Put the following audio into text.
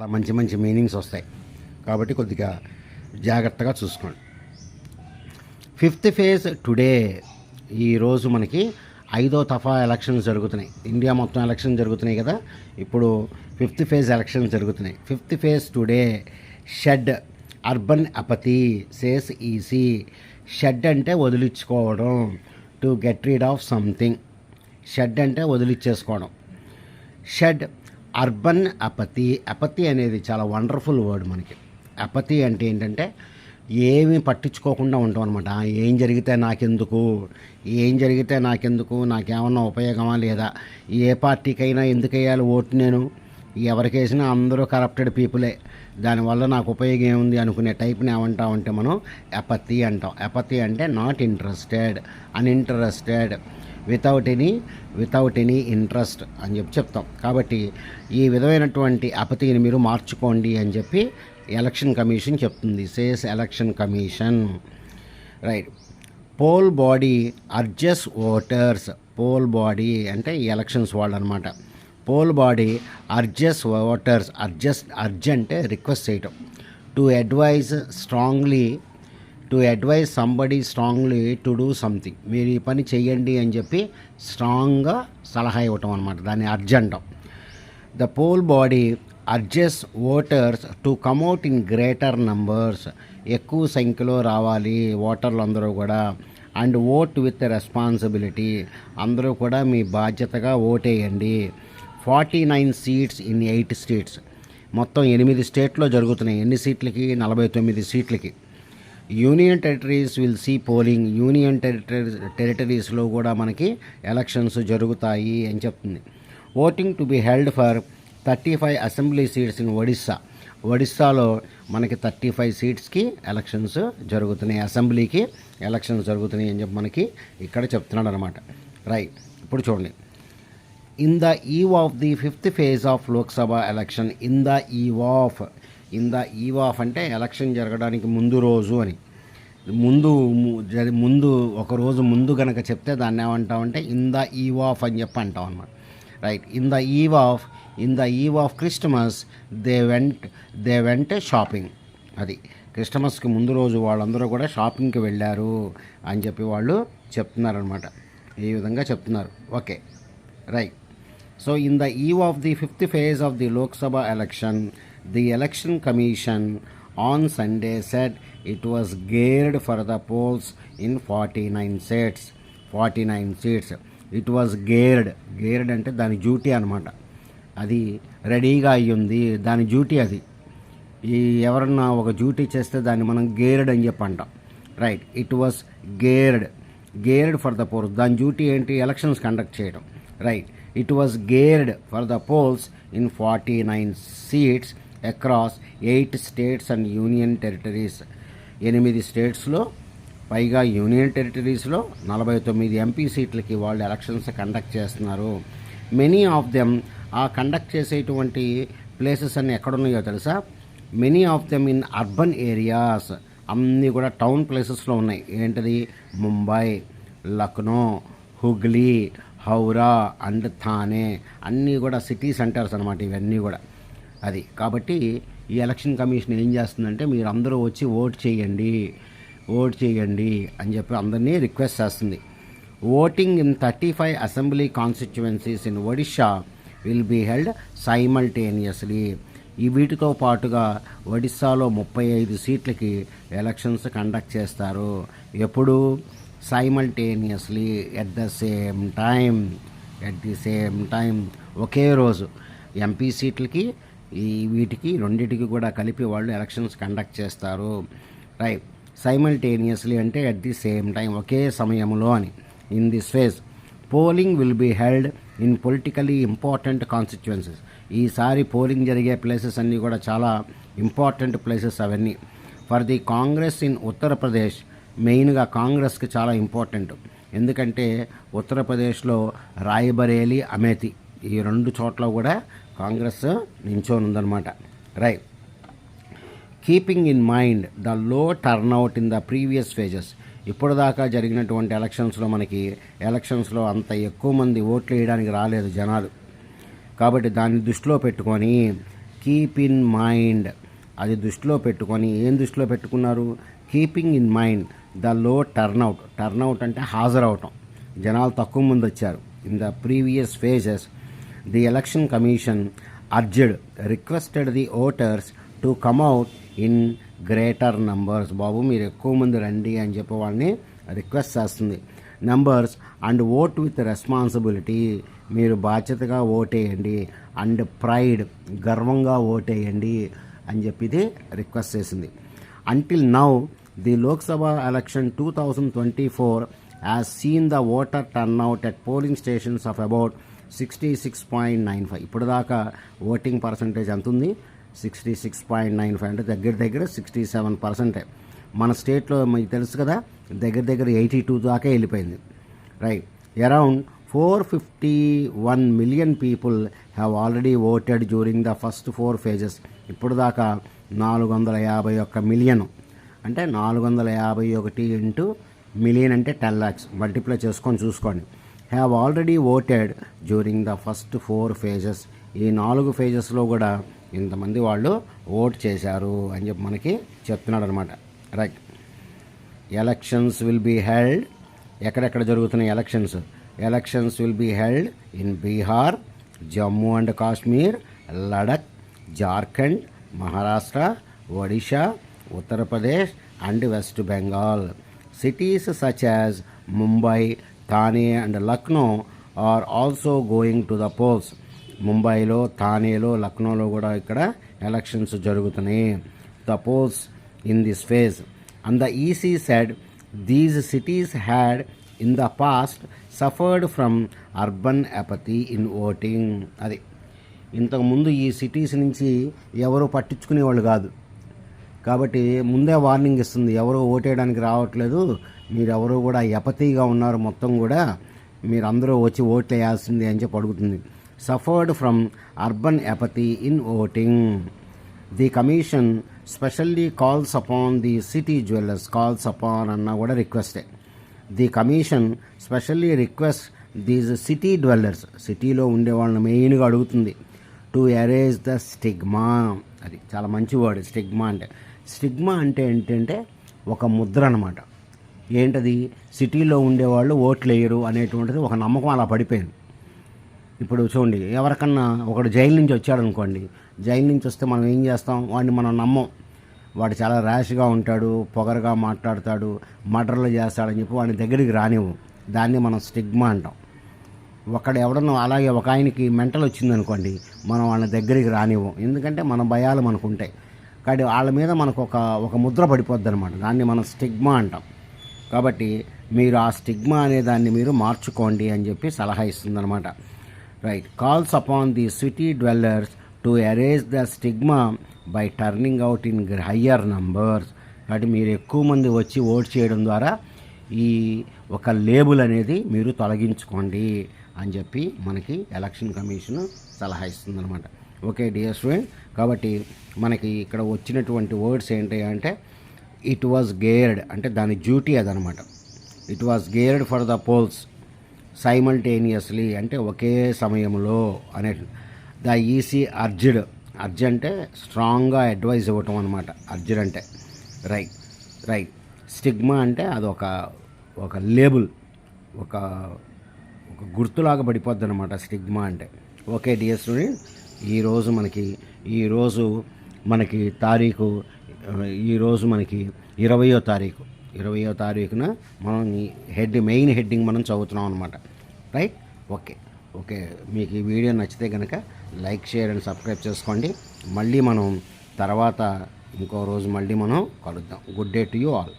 అలా మంచి మంచి మీనింగ్స్ వస్తాయి. కాబట్టి కొద్దిగా జాగ్రత్తగా చూసుకోండి. ఫిఫ్త్ ఫేజ్ టుడే ఈరోజు మనకి ఐదో తఫా ఎలక్షన్స్ జరుగుతున్నాయి. ఇండియా మొత్తం ఎలక్షన్ జరుగుతున్నాయి కదా. ఇప్పుడు ఫిఫ్త్ ఫేజ్ ఎలక్షన్స్ జరుగుతున్నాయి. Fifth phase today shed urban apathy says EC shed అంటే వదిలించుకోవడం to get rid of something. Shed అంటే వదిలిచ్చేసుకోవడం షెడ్ అర్బన్ అపతి అపతి అనేది చాలా వండర్ఫుల్ వర్డ్ మనకి. అపతి అంటే ఏంటంటే ఏమీ పట్టించుకోకుండా ఉంటాం అనమాట ఏం జరిగితే నాకెందుకు? ఏం జరిగితే నాకెందుకు? నాకేమన్నా ఉపయోగమా లేదా? ఏ పార్టీకైనా ఎందుకు వేయాలి ఓటు నేను? ఎవరికి వేసినా అందరూ కరప్టెడ్ పీపులే దానివల్ల నాకు ఉపయోగం ఏముంది అనుకునే టైప్ని ఏమంటామంటే మనం అపతి అంటాం. అపతి అంటే not interested uninterested without any without any interest అని చెప్పి చెప్తాం. కాబట్టి ఈ విధమైనటువంటి అపతిని మీరు మార్చుకోండి అని చెప్పి ఎలక్షన్ కమిషన్ చెప్తుంది. Says election commission right poll body urges voters poll body అంటే ఎలక్షన్స్ వాళ్ళు అనమాట poll body urges voters urges urgent request చేయటం. To advise strongly to advise somebody strongly to do something మీరు ఈ పని చేయండి అని చెప్పి స్ట్రాంగ్గా సలహా ఇవ్వటం అనమాట దాన్ని అర్జెంటం. The poll body urges voters to come out in greater numbers ఎక్కువ సంఖ్యలో రావాలి. ఓటర్లు అందరూ కూడా. అండ్ ఓట్ విత్ రెస్పాన్సిబిలిటీ అందరూ కూడా మీ బాధ్యతగా ఓటేయండి. Forty nine seats in eight states. మొత్తం ఎనిమిది స్టేట్లో జరుగుతున్నాయి. ఎన్ని సీట్లకి? నలభై తొమ్మిది సీట్లకి. Union territories will see polling. Union territory టెరిటరీస్లో కూడా మనకి ఎలక్షన్స్ జరుగుతాయి అని చెప్తుంది. Voting to be held for thirty five assembly seats in Odisha. ఒడిస్సాలో మనకి థర్టీ ఫైవ్ సీట్స్కి ఎలక్షన్స్ జరుగుతున్నాయి. అసెంబ్లీకి ఎలక్షన్స్ జరుగుతున్నాయి అని చెప్పి మనకి ఇక్కడ చెప్తున్నాడు అనమాట రైట్. ఇప్పుడు చూడండి. In the eve of the fifth phase of Lok Sabha election in the eve of in the eve of అంటే ఎలక్షన్ జరగడానికి ముందు రోజు అని. ముందు ము- ముందు ఒక రోజు ముందు కనుక చెప్తే దాన్ని ఏమంటామంటే ఇన్ ద ఈవ్ ఆఫ్ అని చెప్పి అంటాం అనమాట right in the eve of in the eve of Christmas they went they went shopping అది. క్రిస్టమస్కి ముందు రోజు వాళ్ళందరూ కూడా షాపింగ్కి వెళ్ళారు అని చెప్పి వాళ్ళు చెప్తున్నారనమాట ఈ విధంగా చెప్తున్నారు. Okay right so in the eve of the fifth phase of the Lok Sabha election the election commission on Sunday set it was geared for the polls in forty nine seats forty nine seats it was geared geared అంటే దాని duty అనమాట అది రెడీగా అయ్యింది. దాని duty అది. ఈ ఎవరన్నా ఒక డ్యూటీ చేస్తే దాన్ని మనం గేర్డ్ అని చెప్పి అంటాం right it was geared geared for the polls దాని డ్యూటీ ఏంటి? ఎలక్షన్స్ కండక్ట్ చేయడం. Right it was geared for the polls in forty nine seats across eight states and union territories ఎనిమిది స్టేట్స్లో పైగా యూనియన్ టెరిటరీస్లో నలభై తొమ్మిది ఎంపీ సీట్లకి వాళ్ళు ఎలక్షన్స్ కండక్ట్ చేస్తున్నారు. మెనీ ఆఫ్ దెమ్ ఆ కండక్ట్ చేసేటువంటి ప్లేసెస్ అన్నీ ఎక్కడున్నాయో తెలుసా? Many of them in urban areas అన్నీ కూడా టౌన్ ప్లేసెస్లో ఉన్నాయి. ఏంటది? ముంబై లక్నో హుగ్లీ హౌరా అండ్ థానే అన్నీ కూడా సిటీ సెంటర్స్ అనమాట ఇవన్నీ కూడా. అది. కాబట్టి ఈ ఎలక్షన్ కమిషన్ ఏం చేస్తుందంటే మీరు అందరూ వచ్చి ఓట్ చేయండి ఓట్ చేయండి అని చెప్పి అందరినీ రిక్వెస్ట్ చేస్తుంది. Voting in thirty five assembly constituencies in Odisha will be held simultaneously. ఈ వీటితో పాటుగా ఒడిస్సాలో ముప్పై ఐదు సీట్లకి ఎలక్షన్స్ కండక్ట్ చేస్తారు. ఎప్పుడు? Simultaneously at the same time at the same time ఒకే రోజు. ఎంపీ సీట్లకి ఈ వీటికి రెండింటికి కూడా కలిపి వాళ్ళు ఎలక్షన్స్ కండక్ట్ చేస్తారు. రైట్. సైమల్టేనియస్లీ అంటే అట్ ది సేమ్ టైం ఒకే సమయంలో అని. In this phase polling will be held in politically important constituencies ఈసారి పోలింగ్ జరిగే ప్లేసెస్ అన్నీ కూడా చాలా ఇంపార్టెంట్ ప్లేసెస్ అవన్నీ. For the Congress in Uttar Pradesh మెయిన్గా కాంగ్రెస్కి చాలా ఇంపార్టెంట్ ఎందుకంటే ఉత్తరప్రదేశ్లో రాయబరేలి అమేతి ఈ రెండు చోట్ల కూడా కాంగ్రెస్ నించోని ఉందన్నమాట right. Keeping in mind the low turnout in the previous phases. ఇప్పుడు దాకా జరిగినటువంటి ఎలక్షన్స్లో మనకి ఎలక్షన్స్లో అంత ఎక్కువ మంది ఓట్లు వేయడానికి రాలేదు జనాలు. కాబట్టి దాన్ని దృష్టిలో పెట్టుకొని కీప్ ఇన్ మైండ్. అది దృష్టిలో పెట్టుకొని ఏం దృష్టిలో పెట్టుకున్నారు? Keeping in mind the low turnout. Turnout అంటే హాజరవటం. జనాలు తక్కువ మంది వచ్చారు. In the previous phases the election commission urged requested the voters to come out in greater numbers. బాబు మీరు ఎక్కువ మంది రండి అని చెప్పి వాళ్ళని రిక్వెస్ట్ చేస్తుంది. Numbers and vote with responsibility. మీరు బాధ్యతగా ఓటేయండి అండ్ ప్రైడ్ గర్వంగా ఓటేయండి అని చెప్పి ఇది రిక్వెస్ట్ చేసింది. Until now the Lok Sabha election two thousand twenty four as seen the voter turnout at polling stations of about sixty six point nine five. ఇప్పుడు దాకా ఓటింగ్ పర్సంటేజ్ ఎంత ఉంది sixty six point nine five అంటే దగ్గర దగ్గర sixty seven పర్సెంటే. మన స్టేట్లో మీకు తెలుసు కదా దగ్గర దగ్గర ఎయిటీ టూ దాకా వెళ్ళిపోయింది. Right. Around four fifty one million people have already voted during the first four phases ఇప్పుడు దాకా నాలుగు వందల యాభై ఒక్క మిలియన్. అంటే నాలుగు వందల యాభై ఒకటి ఇంటూ మిలియన్ అంటే టెన్ ల్యాక్స్ మల్టిప్లై చేసుకొని చూసుకోండి. Have already voted during the first four phases ఈ నాలుగు ఫేజెస్లో కూడా ఇంతమంది వాళ్ళు ఓట్ చేశారు అని చెప్పి మనకి చెప్తున్నాడు అనమాట right elections will be held ఎక్కడెక్కడ జరుగుతున్నాయి elections elections will be held in Bihar Jammu and Kashmir Ladakh Jharkhand Maharashtra Odisha Uttar Pradesh and West Bengal cities such as Mumbai Thane and Lucknow are also going to the polls. ముంబైలో థానేలో లక్నోలో కూడా ఇక్కడ ఎలక్షన్స్ జరుగుతున్నాయి. The polls in this phase. And the EC said these cities had in the past suffered from urban apathy in voting అది. ఇంతకుముందు ఈ cities నుంచి ఎవరు పట్టించుకునేవాళ్ళు కాదు. కాబట్టి ముందే వార్నింగ్ ఇస్తుంది ఎవరు ఓటేయడానికి రావట్లేదు మీరెవరు కూడా ఎపతీగా ఉన్నారు మొత్తం కూడా మీరందరూ వచ్చి ఓట్లు వేయాల్సింది అని చెప్పి అడుగుతుంది. Suffered from urban apathy in voting. The commission specially calls upon the city dwellers calls upon అన్న కూడా రిక్వెస్టే the commission specially request these city dwellers సిటీలో ఉండే వాళ్ళని మెయిన్గా అడుగుతుంది. టు అరేజ్ ద స్టిగ్మా అది చాలా మంచి వర్డ్ స్టిగ్మా అంటే. స్టిగ్మా అంటే ఏంటంటే ఒక ముద్ర అనమాట ఏంటది? సిటీలో ఉండేవాళ్ళు ఓట్లు వేయరు అనేటువంటిది ఒక నమ్మకం అలా పడిపోయింది. ఇప్పుడు చూడండి ఎవరికన్నా ఒకడు జైలు నుంచి వచ్చాడు అనుకోండి జైలు నుంచి వస్తే మనం ఏం చేస్తాం? వాడిని మనం నమ్మం. వాడు చాలా ర్యాష్గా ఉంటాడు పొగరుగా మాట్లాడతాడు మర్డర్లు చేస్తాడని చెప్పి వాడిని దగ్గరికి రానివ్వు. దాన్ని మనం స్టిగ్మా అంటాం. ఒకడు ఎవడన్నా అలాగే ఒక ఆయనకి మెంటల్ వచ్చిందనుకోండి మనం వాళ్ళ దగ్గరికి రానివ్వం. ఎందుకంటే మన భయాలు మనకు ఉంటాయి కాబట్టి వాళ్ళ మీద మనకు ఒక ఒక ముద్ర పడిపోద్ది అనమాట దాన్ని మనం స్టిగ్మా అంటాం. కాబట్టి మీరు ఆ స్టిగ్మా అనే దాన్ని మీరు మార్చుకోండి అని చెప్పి సలహా ఇస్తుందన్నమాట. Right calls upon the city dwellers to erase the stigma by turning out in higher numbers కాబట్టి మీరు ఎక్కువ మంది వచ్చి ఓట్ చేయడం ద్వారా ఈ ఒక లేబుల్ అనేది మీరు తొలగించుకోండి అని చెప్పి మనకి ఎలక్షన్ కమిషన్ సలహా ఇస్తుందన్నమాట. ఓకే డియర్ స్టూడెంట్ కాబట్టి మనకి ఇక్కడ వచ్చినటువంటి వర్డ్స్ ఏంటి అంటే ఇట్ వాజ్ గేర్డ్ అంటే దాని డ్యూటీ అదనమాట. It was geared for the polls simultaneously అంటే ఒకే సమయంలో అనే ద ఈసీ అర్జుడ్. అర్జ్ అంటే స్ట్రాంగ్గా అడ్వైజ్ ఇవ్వటం అనమాట అర్జ్డ్ అంటే. రైట్. రైట్. స్టిగ్మా అంటే అదొక ఒక లేబుల్. ఒక ఒక గుర్తులాగా పడిపోద్ది అనమాట స్టిగ్మా అంటే. ఓకే డియర్ స్టూడెంట్ ఈరోజు మనకి ఈరోజు మనకి తారీఖు ఈరోజు మనకి ఇరవయో తారీఖు. ఇరవయో తారీఖున మనం ఈ హెడ్ మెయిన్ హెడ్డింగ్ మనం చదువుతున్నాం అనమాట రైట్? ఓకే. ఓకే. మీకు ఈ వీడియో నచ్చితే కనుక లైక్ షేర్ అండ్ సబ్స్క్రైబ్ చేసుకోండి. మళ్ళీ మనం తర్వాత ఇంకో రోజు మళ్ళీ మనం కలుద్దాం. Good day to you all.